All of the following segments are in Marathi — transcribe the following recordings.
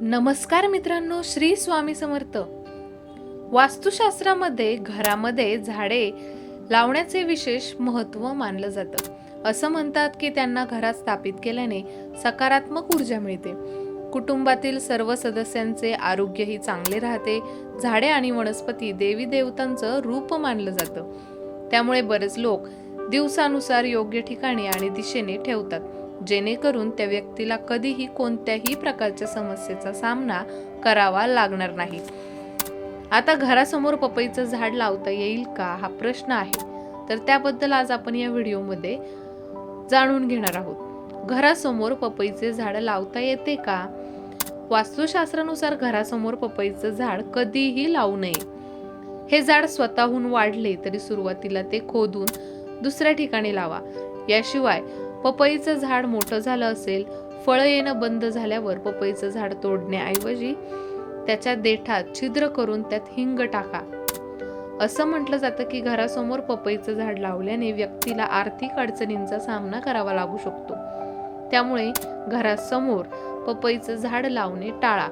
नमस्कार मित्रांनो श्री स्वामी समर्थ. वास्तुशास्त्रामध्ये घरामध्ये झाडे लावण्याचे विशेष महत्त्व मानलं जातं. असं म्हणतात की त्यांना घरात स्थापित केल्याने सकारात्मक ऊर्जा मिळते. कुटुंबातील सर्व सदस्यांचे आरोग्यही चांगले राहते. झाडे आणि वनस्पती देवी देवतांचं रूप मानलं जातं. त्यामुळे बरेच लोक दिवसानुसार योग्य ठिकाणी आणि दिशेने ठेवतात. जेणेकरून त्या व्यक्तीला कधीही कोणत्याही प्रकारच्या समस्येचा सामना करावा लागणार नाही. आता घरासमोर पपईचं झाड लावता येईल का? हा प्रश्न आहे. तर त्याबद्दल आज आपण या व्हिडिओमध्ये जाणून घेणार आहोत. घरासमोर पपईचे झाड लावता येते का? वास्तुशास्त्रानुसार घरासमोर पपईचं झाड कधीही लावू नये. हे झाड स्वतःहून वाढले तरी सुरुवातीला ते खोदून दुसऱ्या ठिकाणी लावा. याशिवाय पपईचं झाड मोठं झालं असेल फळं येणं बंद झाल्यावर पपईचं झाड तोडण्याऐवजी त्याच्या देठात छिद्र करून त्यात हिंग टाका. असं म्हटलं जातं की घरासमोर पपईचं झाड लावल्याने व्यक्तीला आर्थिक अडचणींचा सामना करावा लागू शकतो. त्यामुळे घरासमोर पपईचं झाड लावणे टाळा.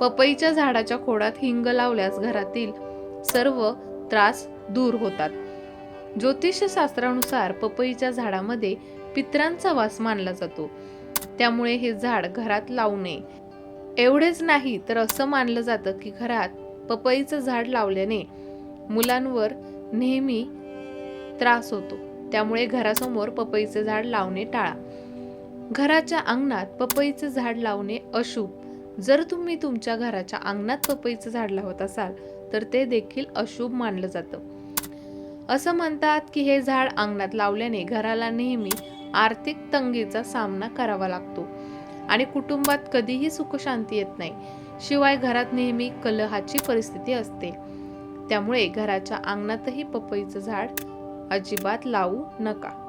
पपईच्या झाडाच्या खोडात हिंग लावल्यास घरातील सर्व त्रास दूर होतात. ज्योतिषशास्त्रानुसार पपईच्या झाडामध्ये पित्रांचा वास मानला जातो. त्यामुळे हे झाड घरात लावू नये. एवढेच नाही तर असं मानलं जातं की घरात पपईचं झाड लावल्याने मुलांवर नेहमी त्रास होतो. त्यामुळे घरासमोर पपईचं झाड लावणे टाळा. घराच्या अंगणात पपईचं झाड लावणे अशुभ. जर तुम्ही तुमच्या घराच्या अंगणात पपईचं झाड लावत असाल तर ते देखील अशुभ मानलं जातं. असं म्हणतात की हे झाड अंगणात लावल्याने घराला नेहमी आर्थिक तंगीचा सामना करावा लागतो. आणि कुटुंबात कधीही सुखशांती येत नाही. शिवाय घरात नेहमी कलहाची परिस्थिती असते. त्यामुळे घराच्या अंगणातही पपईचं झाड अजिबात लावू नका.